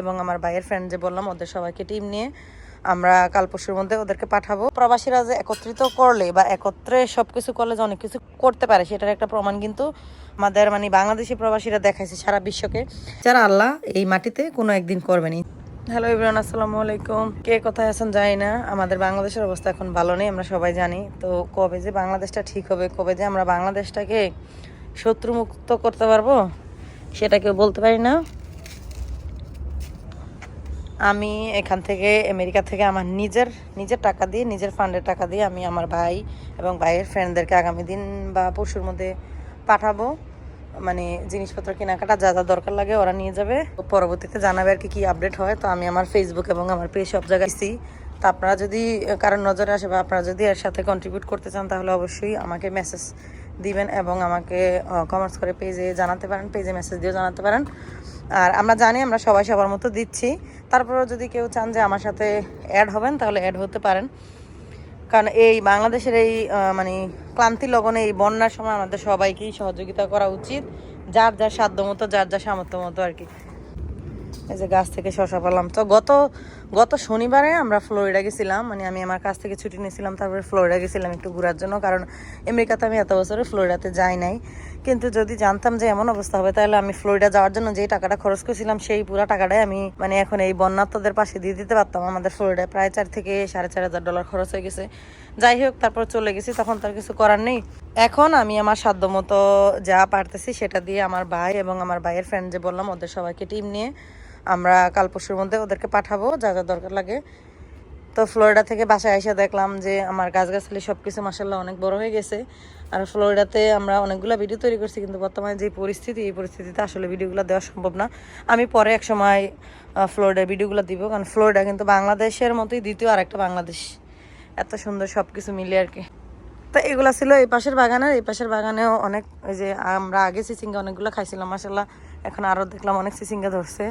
এবং আমার ভাইয়ের ফ্রেন্ড যে বললাম, ওদের সবাইকে টিম নিয়ে আমরা কাল পরশুর মধ্যে ওদেরকে পাঠাবো। প্রবাসীরা যে একত্রিত করলে বা একত্রে সবকিছু করলে যে অনেক কিছু করতে পারে, সেটার একটা প্রমাণ কিন্তু আমাদের মানে বাংলাদেশি প্রবাসীরা দেখাইছে সারা বিশ্বকে। যারা আল্লাহ এই মাটিতে কোনো একদিন করবেনি হ্যালো ইবরান আসসালামু আলাইকুম। কে কোথায় আছেন জানি না। আমাদের বাংলাদেশের অবস্থা এখন ভালো নেই, আমরা সবাই জানি। তো কবে যে বাংলাদেশটা ঠিক হবে, কবে যে আমরা বাংলাদেশটাকে শত্রুমুক্ত করতে পারব, সেটা কেউ বলতে পারি না। আমি এখান থেকে আমেরিকা থেকে আমার নিজের নিজের টাকা দিয়ে, নিজের ফান্ডের টাকা দিয়ে আমি আমার ভাই এবং ভাইয়ের ফ্রেন্ডদেরকে আগামী দিন বা পরশুর মধ্যে পাঠাবো। মানে জিনিসপত্র কেনাকাটা যা যা দরকার লাগে ওরা নিয়ে যাবে। পরবর্তীতে জানাবে আর কি, কী আপডেট হয়। তো আমি আমার ফেসবুক এবং আমার পেজ সব জায়গায় দিছি। তো আপনারা যদি কারোর নজরে আসে বা আপনারা যদি এর সাথে কন্ট্রিবিউট করতে চান, তাহলে অবশ্যই আমাকে মেসেজ দিবেন এবং আমাকে কমার্স করে পেজে জানাতে পারেন পেজে মেসেজ দিয়েও জানাতে পারেন। আর আমরা জানি, আমরা সবাই সবার মতো দিচ্ছি। তারপরেও যদি কেউ চান যে আমার সাথে অ্যাড হবেন, তাহলে অ্যাড হতে পারেন। কারণ এই বাংলাদেশের এই মানে ক্লান্তি লগনে এই বন্যার সময় আমাদের সবাইকেই সহযোগিতা করা উচিত। যার যার সাধ্য মতো যার যার সামর্থ্য মতো আর কি। এই যে গাছ থেকে শশা পেলাম। তো গত গত শনিবারে আমরা ফ্লোরিডা গেছিলাম মানে আমি আমার কাছ থেকে ছুটি নিয়েছিলাম, তারপরে ফ্লোরিডা গেছিলাম একটু ঘোরার জন্য, কারণ আমেরিকাতে আমি এত বছরে ফ্লোরিডাতে যাই নাই। কিন্তু যদি জানতাম যে এমন অবস্থা হবে, তাহলে আমি ফ্লোরিডা যাওয়ার জন্য যে টাকাটা খরচ করেছিলাম, সেই পুরো টাকাটাই আমি মানে এখন এই বন্যাত্মদের পাশে দিয়ে দিতে পারতাম। আমাদের ফ্লোরিডায় প্রায় চার থেকে সাড়ে চার হাজার ডলার খরচ হয়ে গেছে। যাই হোক, তারপর চলে গেছি, তখন তার কিছু করার নেই। এখন আমি আমার সাধ্য মতো যা পারতেছি, সেটা দিয়ে আমার ভাই এবং আমার ভাইয়ের ফ্রেন্ড যে বললাম, ওদের সবাইকে টিম নিয়ে আমরা কাল পরশুর মধ্যে ওদেরকে পাঠাবো, যা যা দরকার লাগে। তো ফ্লোরিডা থেকে বাসায় এসে দেখলাম যে আমার গাছগাছালি সব কিছু মাসাল্লাহ অনেক বড় হয়ে গেছে। আর ফ্লোরিডাতে আমরা অনেকগুলো ভিডিও তৈরি করছি, কিন্তু বর্তমানে যে পরিস্থিতি, এই পরিস্থিতিতে আসলে ভিডিওগুলো দেওয়া সম্ভব না। আমি পরে এক সময় ফ্লোরিডার ভিডিওগুলো দিব, কারণ ফ্লোরিডা কিন্তু বাংলাদেশের মতোই দ্বিতীয় আরেকটা বাংলাদেশ। এত সুন্দর সব কিছু মিলে আর কি। তো এগুলো ছিল এই পাশের বাগানে এই পাশের বাগানেও অনেক, ওই যে আমরা আগে সিসিঙ্গা অনেকগুলো খাইছিলাম মাসাল্লাহ এখন আরও দেখলাম অনেক সিসিঙ্গা ধরছে।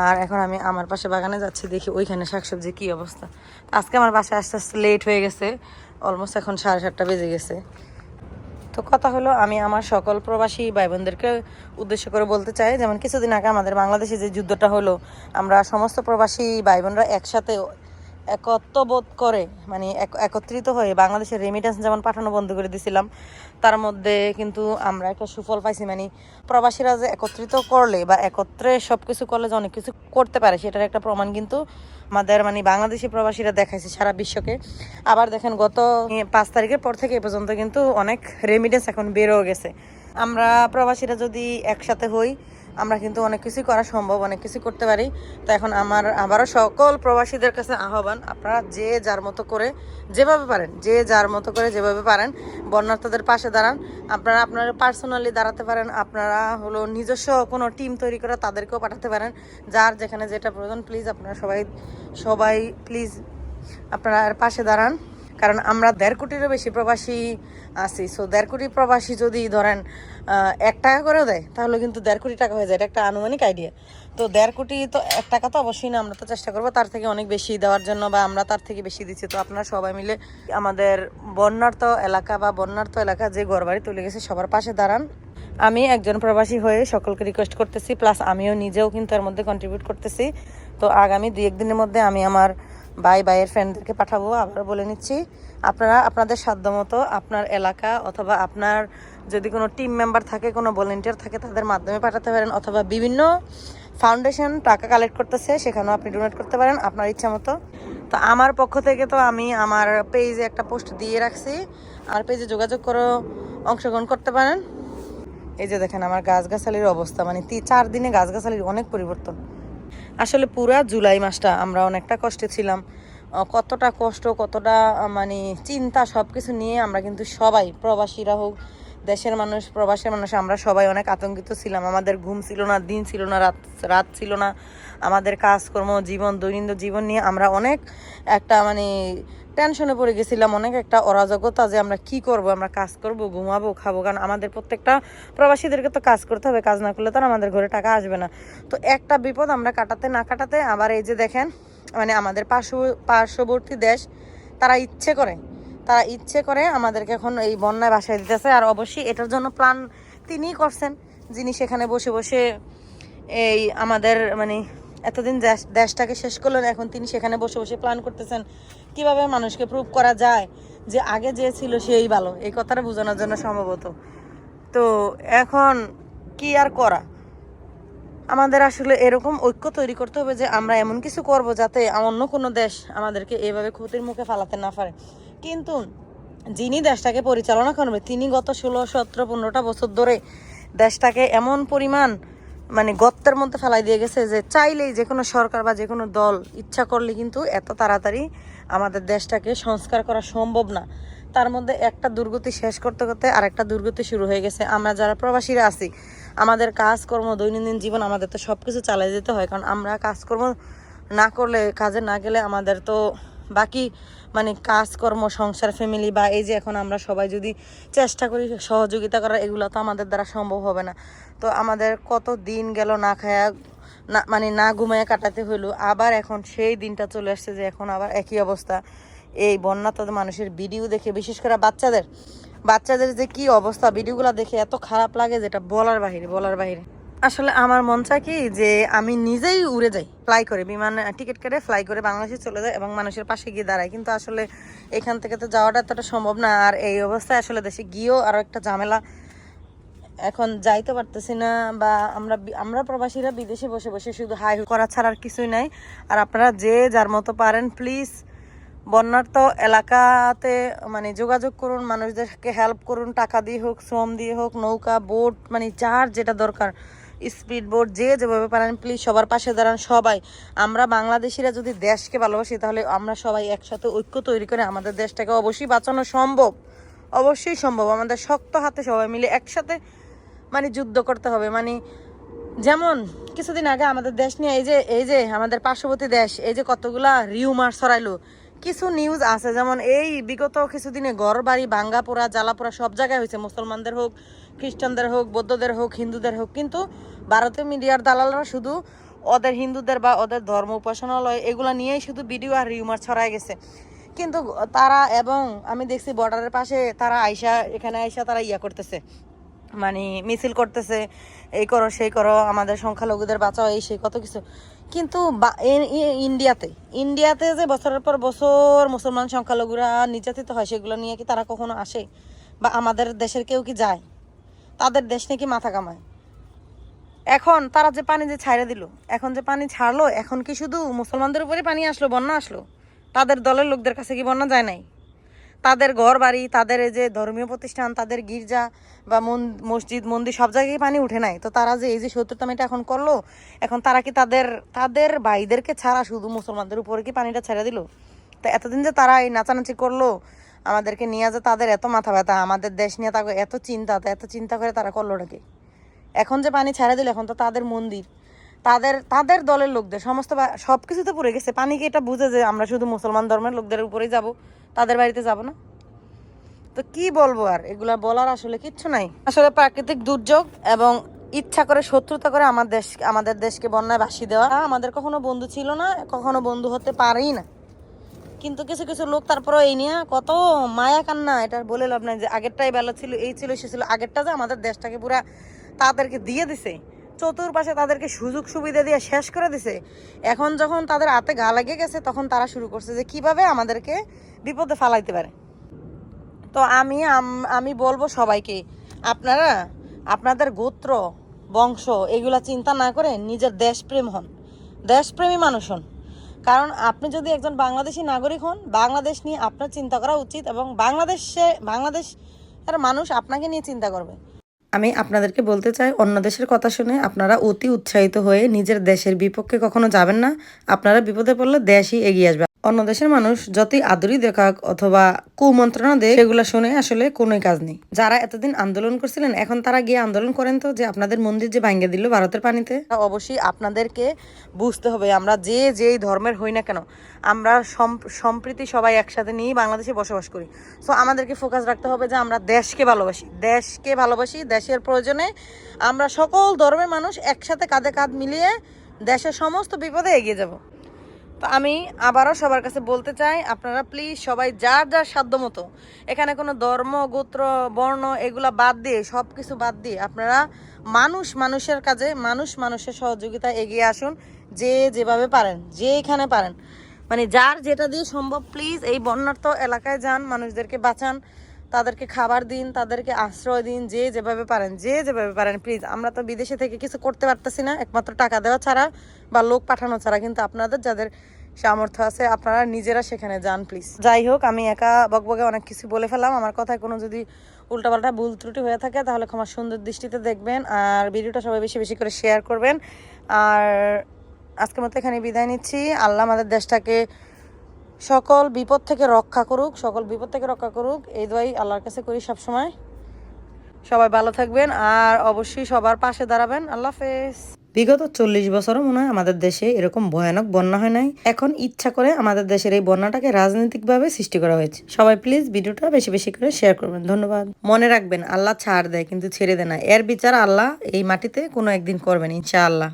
আর এখন আমি আমার পাশে বাগানে যাচ্ছি, দেখি ওইখানে শাকসবজি কী অবস্থা। আজকে আমার বাসায় আস্তে আস্তে লেট হয়ে গেছে অলমোস্ট এখন সাড়ে সাতটা বেজে গেছে। তো কথা হলো, আমি আমার সকল প্রবাসী ভাই বোনদেরকে উদ্দেশ্য করে বলতে চাই, যেমন কিছুদিন আগে আমাদের বাংলাদেশে যে যুদ্ধটা হলো, আমরা সমস্ত প্রবাসী ভাই বোনরা একসাথে একত্ববোধ করে মানে এক- একত্রিত হয়ে বাংলাদেশের রেমিটেন্স যেমন পাঠানো বন্ধ করে দিছিলাম, তার মধ্যে কিন্তু আমরা একটা সুফল পাইছি। মানে প্রবাসীরা যে একত্রিত করলে বা একত্রে সব কিছু করলে যে অনেক কিছু করতে পারে, সেটার একটা প্রমাণ কিন্তু আমাদের মানে বাংলাদেশি প্রবাসীরা দেখাইছে সারা বিশ্বকে। আবার দেখেন গত পাঁচ তারিখের পর থেকে এ পর্যন্ত কিন্তু অনেক রেমিটেন্স এখন বেরো গেছে। আমরা প্রবাসীরা যদি একসাথে হই আমরা কিন্তু অনেক কিছুই করা সম্ভব, অনেক কিছু করতে পারি। তো এখন আমার আবারও সকল প্রবাসীদের কাছে আহ্বান, আপনারা যে যার মতো করে যেভাবে পারেন, যে যার মতো করে যেভাবে পারেন, বন্যার্থদের পাশে দাঁড়ান। আপনারা আপনারা পার্সোনালি দাঁড়াতে পারেন, আপনারা হলো নিজস্ব কোনো টিম তৈরি করে তাদেরকেও পাঠাতে পারেন। যার যেখানে যেটা প্রয়োজন প্লিজ আপনারা সবাই সবাই প্লিজ আপনারা পাশে দাঁড়ান। কারণ আমরা দেড় কোটিরও বেশি প্রবাসী আছি। সো দেড় কোটি প্রবাসী যদি ধরেন এক টাকা করেও দেয়, তাহলে কিন্তু দেড় কোটি টাকা হয়ে যায়। এটা একটা আনুমানিক আইডিয়া তো দেড় কোটি তো, এক টাকা তো অবশ্যই না, আমরা তো চেষ্টা করব তার থেকে অনেক বেশি দেওয়ার জন্য বা আমরা তার থেকে বেশি দিচ্ছি। তো আপনারা সবাই মিলে আমাদের বন্যার্থ এলাকা বা বন্যার্থ এলাকা যে ঘরবাড়ি তুলে গেছে সবার পাশে দাঁড়ান। আমি একজন প্রবাসী হয়ে সকলকে রিকোয়েস্ট করতেছি প্লাস আমিও নিজেও কিন্তু এর মধ্যে কন্ট্রিবিউট করতেছি। তো আগামী দু একদিনের মধ্যে আমি আমার ভাই ভাইয়ের ফ্রেন্ডদেরকে পাঠাবো, আবার বলে নিচ্ছি, আপনারা আপনাদের সাধ্য মতো আপনার এলাকা অথবা আপনার যদি কোনো টিম মেম্বার থাকে, কোনো ভলেন্টিয়ার থাকে, তাদের মাধ্যমে পাঠাতে পারেন অথবা বিভিন্ন ফাউন্ডেশন টাকা কালেক্ট করতেছে, সেখানেও আপনি ডোনেট করতে পারেন আপনার ইচ্ছা মতো। তো আমার পক্ষ থেকে তো আমি আমার পেজে একটা পোস্ট দিয়ে রাখছি আর পেজে যোগাযোগ করে অংশগ্রহণ করতে পারেন। এই যে দেখেন আমার গাছগাছালির অবস্থা মানে চার দিনে গাছগাছালির অনেক পরিবর্তন। আসলে পুরা জুলাই মাসটা আমরা অনেকটা কষ্টে ছিলাম। কতটা কষ্ট, কতটা মানে চিন্তা সব কিছু নিয়ে আমরা কিন্তু সবাই প্রবাসীরা হোক দেশের মানুষ, প্রবাসের মানুষ, আমরা সবাই অনেক আতঙ্কিত ছিলাম। আমাদের ঘুম ছিল না, দিন ছিল না, রাত রাত ছিল না। আমাদের কাজকর্ম, জীবন, দৈনন্দিন জীবন নিয়ে আমরা অনেক একটা মানে টেনশনে পড়ে গেছিলাম। অনেক একটা অরাজকতা যে আমরা কি করব? আমরা কাজ করব, ঘুমাবো, খাব। কারণ আমাদের প্রত্যেকটা প্রবাসীদেরকে তো কাজ করতে হবে। কাজ না করলে তো আমাদের ঘরে টাকা আসবে না। তো একটা বিপদ আমরা কাটাতে না কাটাতে আবার এই যে দেখেন মানে আমাদের পার্শ্ব, পার্শ্ববর্তী দেশ, তারা ইচ্ছে করে তারা ইচ্ছে করে আমাদেরকে এখন এই বন্যায় বাসায় দিতেছে। আর অবশ্যই এটার জন্য প্ল্যান তিনিই করছেন, যিনি সেখানে বসে বসে এই আমাদের মানে এতদিন দেশটাকে শেষ করলেন, এখন তিনি সেখানে বসে বসে প্ল্যান করতেছেন কীভাবে মানুষকে প্রুভ করা যায় যে আগে যে ছিল সেই ভালো। এই কথাটা বোঝানোর জন্য সম্ভবত। তো এখন কি আর করা? আমাদের আসলে এরকম ঐক্য তৈরি করতে হবে যে আমরা এমন কিছু করব যাতে অন্য কোনো দেশ আমাদেরকে এভাবে ক্ষতির মুখে ফালাতে না পারে। কিন্তু যিনি দেশটাকে পরিচালনা করবে, তিনি গত ষোলো, সতেরো, পনেরোটা বছর ধরে দেশটাকে এমন পরিমাণ মানে গর্তের মধ্যে ফেলাই দিয়ে গেছে যে চাইলেই যে কোনো সরকার বা যে কোনো দল ইচ্ছা করলে কিন্তু এত তাড়াতাড়ি আমাদের দেশটাকে সংস্কার করা সম্ভব না। তার মধ্যে একটা দুর্গতি শেষ করতে করতে আরেকটা দুর্গতি শুরু হয়ে গেছে। আমরা যারা প্রবাসীরা আছি, আমাদের কাজকর্ম, দৈনন্দিন জীবন আমাদের তো সব কিছু চালিয়ে যেতে হয়। কারণ আমরা কাজকর্ম না করলে, কাজে না গেলে আমাদের তো বাকি মানে কাজকর্ম, সংসার ফ্যামিলি বা এই যে এখন আমরা সবাই যদি চেষ্টা করি সহযোগিতা করার, এগুলো তো আমাদের দ্বারা সম্ভব হবে না। তো আমাদের কত দিন গেল না খায়া, না মানে না ঘুমায় কাটাতে হইল। আবার এখন সেই দিনটা চলে আসছে যে এখন আবার একই অবস্থা। এই বন্যাত মানুষের ভিডিও দেখে, বিশেষ করে বাচ্চাদের। বাচ্চাদের যে কি অবস্থা ভিডিওগুলো দেখে এত খারাপ লাগে যেটা বলার বাহিরে বলার বাহিরে। আসলে আমার মন চায় কি যে আমি নিজেই উড়ে যাই ফ্লাই করে। বিমান টিকিট কেটে ফ্লাই করে বাংলাদেশে চলে যাই এবং মানুষের পাশে গিয়ে দাঁড়ায়। কিন্তু আসলে এখান থেকে তো যাওয়াটা এতটা সম্ভব না। আর এই অবস্থায় আসলে দেশে গিয়েও আরও একটা ঝামেলা এখন যাইতে পারতেছি না বা আমরা আমরা প্রবাসীরা বিদেশে বসে বসে শুধু হাই করা ছাড়া আর কিছুই নাই। আর আপনারা যে যার মতো পারেন প্লিজ বন্যার্ত এলাকাতে মানে যোগাযোগ করুন, মানুষদেরকে হেল্প করুন, টাকা দিয়ে হোক, শ্রম দিয়ে হোক, নৌকা বোট মানে যার যেটা দরকার। স্পিড বোট যে যেভাবে পারেন প্লিজ সবার পাশে দাঁড়ান। সবাই, আমরা বাংলাদেশিরা যদি দেশকে ভালোবাসি, তাহলে আমরা সবাই একসাথে ঐক্য তৈরি করে আমাদের দেশটাকে অবশ্যই বাঁচানো সম্ভব। অবশ্যই সম্ভব। আমাদের শক্ত হাতে সবাই মিলে একসাথে মানে যুদ্ধ করতে হবে। মানে যেমন কিছুদিন আগে আমাদের দেশ নিয়ে, এই যে এই যে আমাদের পার্শ্ববর্তী দেশ, এই যে কতগুলা রিউমার ছড়াইলো, কিছু নিউজ আছে। যেমন এই বিগত কিছুদিনে ঘর বাড়ি ভাঙ্গা পোড়া সব জায়গায় হয়েছে। মুসলমানদের হোক খ্রিস্টানদের হোক, বৌদ্ধদের হোক, হিন্দুদের হোক, কিন্তু ভারতীয় মিডিয়ার দালালরা শুধু ওদের হিন্দুদের বা ওদের ধর্ম উপাসনালয় এগুলো নিয়েই শুধু ভিডিও আর রিউমার ছড়াই গেছে। কিন্তু তারা এবং আমি দেখছি বর্ডারের পাশে তারা আইসা, এখানে আইসা তারা ইয়া করতেছে। মানে মিছিল করতেছে, এই করো, সেই করো, আমাদের সংখ্যালঘুদের বাঁচাও, এই, সেই, কত কিছু। কিন্তু ইন্ডিয়াতে ইন্ডিয়াতে যে বছরের পর বছর মুসলমান সংখ্যালঘুরা নির্যাতিত হয়, সেগুলো নিয়ে কি তারা কখনো আসে? বা আমাদের দেশের কেউ কি যায়? তাদের দেশ নাকি মাথা কামায়। এখন তারা যে পানি যে ছাইড়ে দিল, এখন যে পানি ছাড়লো, এখন কি শুধু মুসলমানদের উপরে পানি আসলো, বন্যা আসলো? তাদের দলের লোকদের কাছে কি বন্যা যায় নাই? তাদের ঘর বাড়ি তাদের এই যে ধর্মীয় প্রতিষ্ঠান, তাদের গির্জা বা মসজিদ, মন্দির, সব জায়গায় পানি উঠে নাই। তো তারা যে এই যে এটা এখন করল, এখন তারা কি তাদের তাদের ভাইদেরকে ছাড়া শুধু মুসলমানদের উপরে কি পানিটা ছেড়ে দিল? তো এতদিন যে তারা এই নাচানাচি করল আমাদেরকে নিয়ে যে তাদের এত মাথা ব্যথা, আমাদের দেশ নিয়ে তাকে এত চিন্তা এত চিন্তা করে তারা করল নাকি? এখন যে পানি ছেড়ে দিল, এখন তো তাদের মন্দির, তাদের তাদের দলের লোকদের, সমস্ত সব কিছুতে পড়ে গেছে। পানিকে এটা বুঝে যে আমরা শুধু মুসলমান ধর্মের লোকদের উপরেই যাব? তাদের বাড়িতে যাব না? তো কি বলব আর? এগুলা বলার আসলে কিচ্ছু নাই। আসলে প্রাকৃতিক দুর্যোগ এবং ইচ্ছা করে শত্রুতা করে আমার দেশ, আমাদের দেশকে বন্যায় ভাসিয়ে দেওয়া, আমাদের কখনো বন্ধু ছিল না, কখনো বন্ধু হতে পারেই না। কিন্তু কিছু কিছু লোক তারপরে এই নিয়ে কত মায়া কান্না এটা বলে লাভ নাই যে আগেরটাই বেলা ছিল, এই ছিল, সে ছিল। আগেরটা যে আমাদের দেশটাকে পুরা তাদেরকে দিয়ে দিছে, চতুর্পাশে তাদেরকে সুযোগ সুবিধা দিয়ে শেষ করে দিছে, এখন যখন তাদের হাতে গা লাগিয়ে গেছে, তখন তারা শুরু করছে যে কীভাবে আমাদেরকে বিপদে ফালাইতে পারে। তো আমি আমি বলব সবাইকে, আপনারা আপনাদের গোত্র, বংশ, এগুলা চিন্তা না করে নিজের দেশপ্রেম হন। দেশপ্রেমী মানুষ হন। কারণ আপনি যদি একজন বাংলাদেশি নাগরিক হন, বাংলাদেশ নিয়ে আপনার চিন্তা করা উচিত এবং বাংলাদেশে বাংলাদেশ মানুষ আপনাকে নিয়ে চিন্তা করবে। আমি আপনাদেরকে বলতে চাই, অন্য দেশের কথা শুনে আপনারা অতি উৎসাহিত হয়ে নিজের দেশের বিপক্ষে কখনো যাবেন না। আপনারা বিপদে পড়লে দেশই এগিয়ে আসবে। অন্য দেশের মানুষ যতই আদরই দেখাক অথবা কুমন্ত্রণা দেয় সেগুলো শুনে আসলে কোনোই কাজ নেই। যারা এতদিন আন্দোলন করছিলেন, এখন তারা গিয়ে আন্দোলন করেন তো যে আপনাদের মন্দির যে ভাঙ্গে দিল ভারতের পানিতে? অবশ্যই আপনাদেরকে বুঝতে হবে, আমরা যে যেই ধর্মের হই না কেন, আমরা সম্প্রীতি সবাই একসাথে নিয়েই বাংলাদেশে বসবাস করি। সো আমাদেরকে ফোকাস রাখতে হবে যে আমরা দেশকে ভালোবাসি। দেশকে ভালোবাসি, দেশের প্রয়োজনে আমরা সকল ধর্মের মানুষ একসাথে কাঁধে কাঁধ মিলিয়ে দেশের সমস্ত বিপদে এগিয়ে যাব। তো আমি আবারও সবার কাছে বলতে চাই, আপনারা প্লিজ সবাই যার যার সাধ্য মতো এখানে কোনো ধর্ম, গোত্র, বর্ণ এগুলা বাদ দিয়ে সব কিছু বাদ দিয়ে আপনারা মানুষ মানুষের কাজে, মানুষ মানুষের সহযোগিতা এগিয়ে আসুন যে যেভাবে পারেন, যে এখানে পারেন। মানে যার যেটা দিয়ে সম্ভব প্লিজ এই বন্যার্থ এলাকায় যান, মানুষদেরকে বাঁচান। তাদেরকে খাবার দিন, তাদেরকে আশ্রয় দিন, যে যেভাবে পারেন, যে যেভাবে পারেন প্লিজ আমরা তো বিদেশে থেকে কিছু করতে পারতেছি না, একমাত্র টাকা দেওয়া ছাড়া বা লোক পাঠানো ছাড়া, কিন্তু আপনাদের যাদের সামর্থ্য আছে, আপনারা নিজেরা সেখানে যান প্লিজ যাই হোক, আমি একা বকবকে অনেক কিছু বলে ফেলাম আমার কথায় কোনো যদি উল্টাপাল্টা ভুল ত্রুটি হয়ে থাকে, তাহলে ক্ষমা সুন্দর দৃষ্টিতে দেখবেন, আর ভিডিওটা সবাই বেশি বেশি করে শেয়ার করবেন। আর আজকের মতো এখানে বিদায় নিচ্ছি। আল্লাহ আমাদের দেশটাকে সকল বিপদ থেকে রক্ষা করুক, সকল বিপদ থেকে রক্ষা করুক, এই দোয়াই আল্লাহর কাছে করি সব সময় সবাই ভালো থাকবেন আর অবশ্যই সবার পাশে দাঁড়াবেন। আল্লাহ হাফেজ। বিগত চল্লিশ বছরও মনে হয় আমাদের দেশে এরকম ভয়ানক বন্যা হয় নাই। এখন ইচ্ছা করে আমাদের দেশের এই বন্যাটাকে রাজনৈতিকভাবে সৃষ্টি করা হয়েছে। সবাই প্লিজ ভিডিওটা বেশি বেশি করে শেয়ার করবেন। ধন্যবাদ। মনে রাখবেন, আল্লাহ ছাড় দেয় কিন্তু ছেড়ে দেয় না। এর বিচার আল্লাহ এই মাটিতে কোনো একদিন করবেন, ইনশাআল্লাহ।